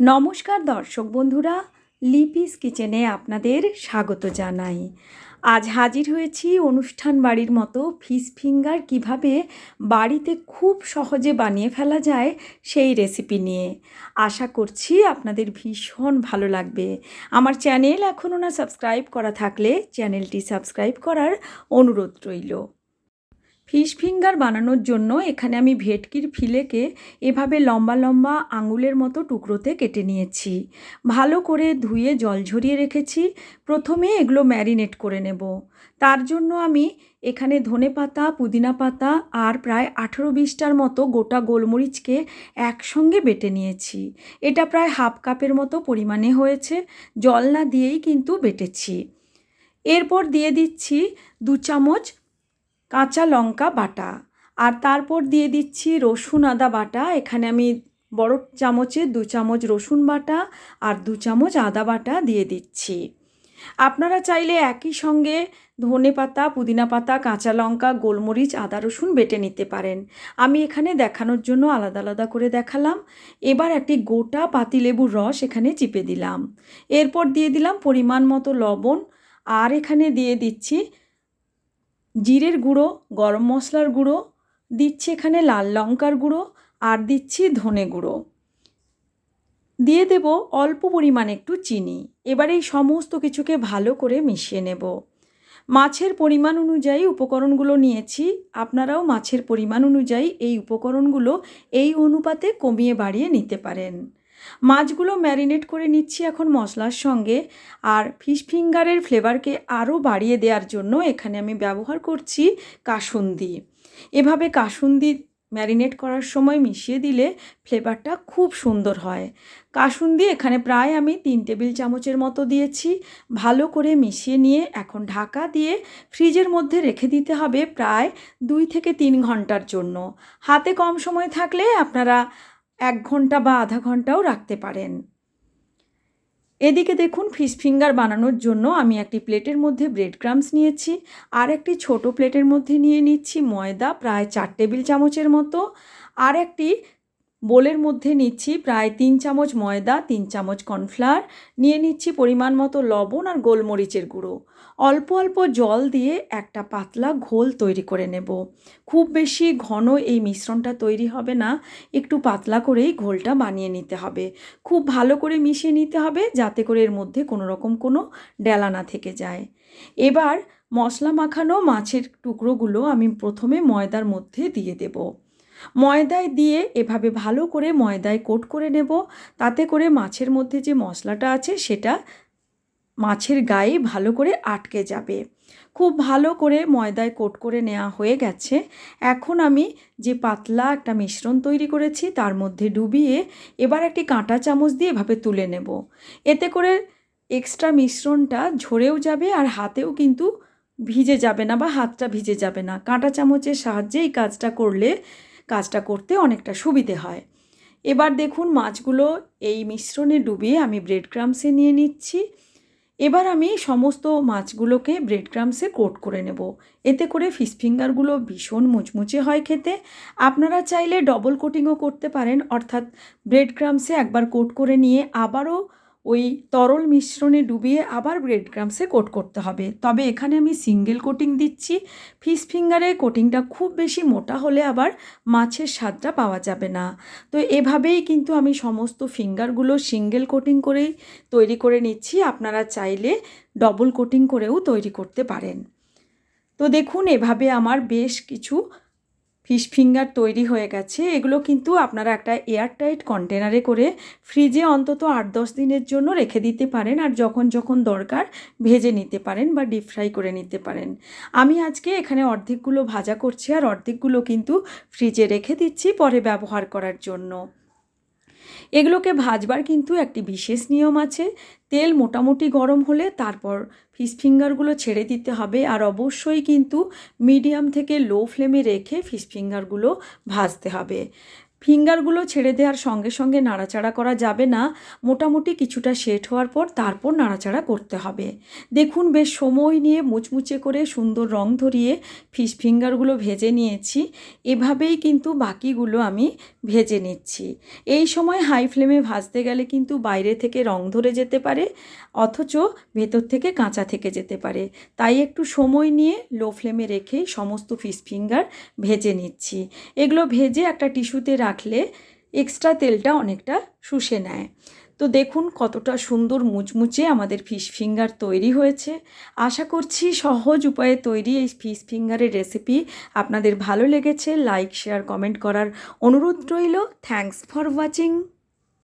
নমস্কার দর্শক বন্ধুরা, লিপিস কিচেনে আপনাদের স্বাগত জানাই। আজ হাজির হয়েছি অনুষ্ঠান বাড়ির মতো ফিশ ফিঙ্গার কীভাবে বাড়িতে খুব সহজে বানিয়ে ফেলা যায় সেই রেসিপি নিয়ে। আশা করছি আপনাদের ভীষণ ভালো লাগবে। আমার চ্যানেল এখনও না সাবস্ক্রাইব করা থাকলে চ্যানেলটি সাবস্ক্রাইব করার অনুরোধ রইল। ফিশ ফিঙ্গার বানানোর জন্য এখানে আমি ভেটকির ফিলেকে এভাবে লম্বা লম্বা আঙুলের মতো টুকরোতে কেটে নিয়েছি। ভালো করে ধুয়ে জল ঝরিয়ে রেখেছি। প্রথমে এগুলো ম্যারিনেট করে নেব। তার জন্য আমি এখানে ধনে পাতা, পুদিনা পাতা আর প্রায় আঠেরো বিশটার মতো গোটা গোলমরিচকে একসঙ্গে বেটে নিয়েছি। এটা প্রায় হাফ কাপের মতো পরিমাণে হয়েছে। জল না দিয়েই কিন্তু বেটেছি। এরপর দিয়ে দিচ্ছি দু চামচ কাঁচা লঙ্কা বাটা। আর তারপর দিয়ে দিচ্ছি রসুন আদা বাটা। এখানে আমি বড় চামচে দু চামচ রসুন বাটা আর দু চামচ আদা বাটা দিয়ে দিচ্ছি। আপনারা চাইলে একই সঙ্গে ধনে পাতা, পুদিনা পাতা, কাঁচা লঙ্কা, গোলমরিচ, আদা রসুন বেটে নিতে পারেন। আমি এখানে দেখানোর জন্য আলাদা আলাদা করে দেখালাম। এবার একটি গোটা পাতিলেবুর রস এখানে চিপে দিলাম। এরপর দিয়ে দিলাম পরিমাণ মতো লবণ। আর এখানে দিয়ে দিচ্ছি জিরের গুঁড়ো, গরম মশলার গুঁড়ো, দিচ্ছি এখানে লাল লঙ্কার গুঁড়ো আর দিচ্ছি ধনে গুঁড়ো। দিয়ে দেব অল্প পরিমাণ একটু চিনি। এবার এই সমস্ত কিছুকে ভালো করে মিশিয়ে নেব। মাছের পরিমাণ অনুযায়ী উপকরণগুলো নিয়েছি। আপনারাও মাছের পরিমাণ অনুযায়ী এই উপকরণগুলো এই অনুপাতে কমিয়ে বাড়িয়ে নিতে পারেন। মাছগুলো ম্যারিনেট করে নিচ্ছি এখন মশলার সঙ্গে, আর ফিশ ফিঙ্গারের ফ্লেভারকে আরও বাড়িয়ে দেওয়ার জন্য এখানে আমি ব্যবহার করছি কাসুন্দি। এভাবে কাসুন্দি ম্যারিনেট করার সময় মিশিয়ে দিলে ফ্লেভারটা খুব সুন্দর হয়। কাসুন্দি এখানে প্রায় আমি তিন টেবিল চামচের মতো দিয়েছি। ভালো করে মিশিয়ে নিয়ে এখন ঢাকা দিয়ে ফ্রিজের মধ্যে রেখে দিতে হবে প্রায় দুই থেকে তিন ঘণ্টার জন্য। হাতে কম সময় থাকলে আপনারা এক ঘণ্টা বা আধা ঘন্টাও রাখতে পারেন। এদিকে দেখুন, ফিশ ফিঙ্গার বানানোর জন্য আমি একটি প্লেটের মধ্যে ব্রেড ক্রামস নিয়েছি, আর একটি ছোট প্লেটের মধ্যে নিয়ে নিচ্ছি ময়দা, প্রায় চার টেবিল চামচের মতো, আর একটি বোলের মধ্যে নিচ্ছি প্রায় তিন চামচ ময়দা, তিন চামচ কর্নফ্লাওয়ার, নিয়ে নিচ্ছি পরিমাণ মতো লবণ আর গোলমরিচের গুঁড়ো। অল্প অল্প জল দিয়ে একটা পাতলা ঘোল তৈরি করে নেব। খুব বেশি ঘন এই মিশ্রণটা তৈরি হবে না, একটু পাতলা করেই ঘোলটা বানিয়ে নিতে হবে। খুব ভালো করে মিশিয়ে নিতে হবে যাতে করে এর মধ্যে কোনো রকম কোনো ডেলা না থেকে যায়। এবার মশলা মাখানো মাছের টুকরোগুলো আমি প্রথমে ময়দার মধ্যে দিয়ে দেবো। ময়দায় দিয়ে এভাবে ভালো করে ময়দায় কোট করে নেব। তাতে করে মাছের মধ্যে যে মশলাটা আছে সেটা মাছের গায়ে ভালো করে আটকে যাবে। খুব ভালো করে ময়দায় কোট করে নেওয়া হয়ে গেছে। এখন আমি যে পাতলা একটা মিশ্রণ তৈরি করেছি তার মধ্যে ডুবিয়ে এবার একটি কাঁটা চামচ দিয়ে এভাবে তুলে নেব। এতে করে এক্সট্রা মিশ্রণটা ঝরেও যাবে আর হাতেও কিন্তু ভিজে যাবে না বা হাতটা ভিজে যাবে না। কাঁটা চামচের সাহায্যে এই কাজটা করলে কাজটা করতে অনেকটা সুবিধে হয়। এবার দেখুন মাছগুলো এই মিশ্রণে ডুবিয়ে আমি ব্রেড ক্রামসে নিয়ে নিচ্ছি। এবার আমি সমস্ত মাছগুলোকে ব্রেড ক্রামসে কোট করে নেব। এতে করে ফিশ ফিঙ্গারগুলো ভীষণ মুচমুচে হয় খেতে। আপনারা চাইলে ডবল কোটিংও করতে পারেন, অর্থাৎ ব্রেড ক্রামসে একবার কোট করে নিয়ে আবারও ওই তরল মিশ্রণে ডুবিয়ে আবার ব্রেড ক্রামসে কোট করতে হবে। তবে এখানে আমি সিঙ্গেল কোটিং দিচ্ছি। ফিশ ফিঙ্গারে কোটিংটা খুব বেশি মোটা হলে আবার মাছের স্বাদটা পাওয়া যাবে না। তো এভাবেই কিন্তু আমি সমস্ত ফিঙ্গারগুলো সিঙ্গেল কোটিং করেই তৈরি করে নিচ্ছি। আপনারা চাইলে ডবল কোটিং করেও তৈরি করতে পারেন। তো দেখুন, এভাবে আমার বেশ কিছু ফিশ ফিঙ্গার তৈরি হয়ে গেছে। এগুলো কিন্তু আপনারা একটা এয়ারটাইট কন্টেনারে করে ফ্রিজে অন্তত আট দশ দিনের জন্য রেখে দিতে পারেন আর যখন যখন দরকার ভেজে নিতে পারেন বা ডিপ ফ্রাই করে নিতে পারেন। আমি আজকে এখানে অর্ধেকগুলো ভাজা করছি আর অর্ধেকগুলো কিন্তু ফ্রিজে রেখে দিচ্ছি পরে ব্যবহার করার জন্য। এগুলোকে ভাজবার কিন্তু একটি বিশেষ নিয়ম আছে। তেল মোটামুটি গরম হলে তারপর ফিশ ফিঙ্গারগুলো ছেড়ে দিতে হবে আর অবশ্যই কিন্তু মিডিয়াম থেকে লো ফ্লেমে রেখে ফিশ ফিঙ্গারগুলো ভাজতে হবে। ফিঙ্গারগুলো ছেড়ে দেওয়ার সঙ্গে সঙ্গে নাড়াচাড়া করা যাবে না। মোটামুটি কিছুটা সেট হওয়ার পর তারপর নাড়াচাড়া করতে হবে। দেখুন, বেশ সময় নিয়ে মুচমুচে করে সুন্দর রং ধরিয়ে ফিশ ফিঙ্গারগুলো ভেজে নিয়েছি। এভাবেই কিন্তু বাকিগুলো আমি ভেজে নিচ্ছি। এই সময় হাই ফ্লেমে ভাজতে গেলে কিন্তু বাইরে থেকে রং ধরে যেতে পারে, অথচ ভেতর থেকে কাঁচা থেকে যেতে পারে। তাই একটু সময় নিয়ে লো ফ্লেমে রেখেই সমস্ত ফিশ ফিঙ্গার ভেজে নিচ্ছি। এগুলো ভেজে একটা টিস্যুতে রাখলে এক্সট্রা তেলটা অনেকটা শুষে নেয়। তো দেখুন কতটা সুন্দর মুচমুচে আমাদের ফিশ ফিঙ্গার তৈরি হয়েছে। আশা করছি সহজ উপায়ে তৈরি এই ফিশ ফিঙ্গারের রেসিপি আপনাদের ভালো লেগেছে। লাইক শেয়ার কমেন্ট করার অনুরোধ রইল। Thanks for watching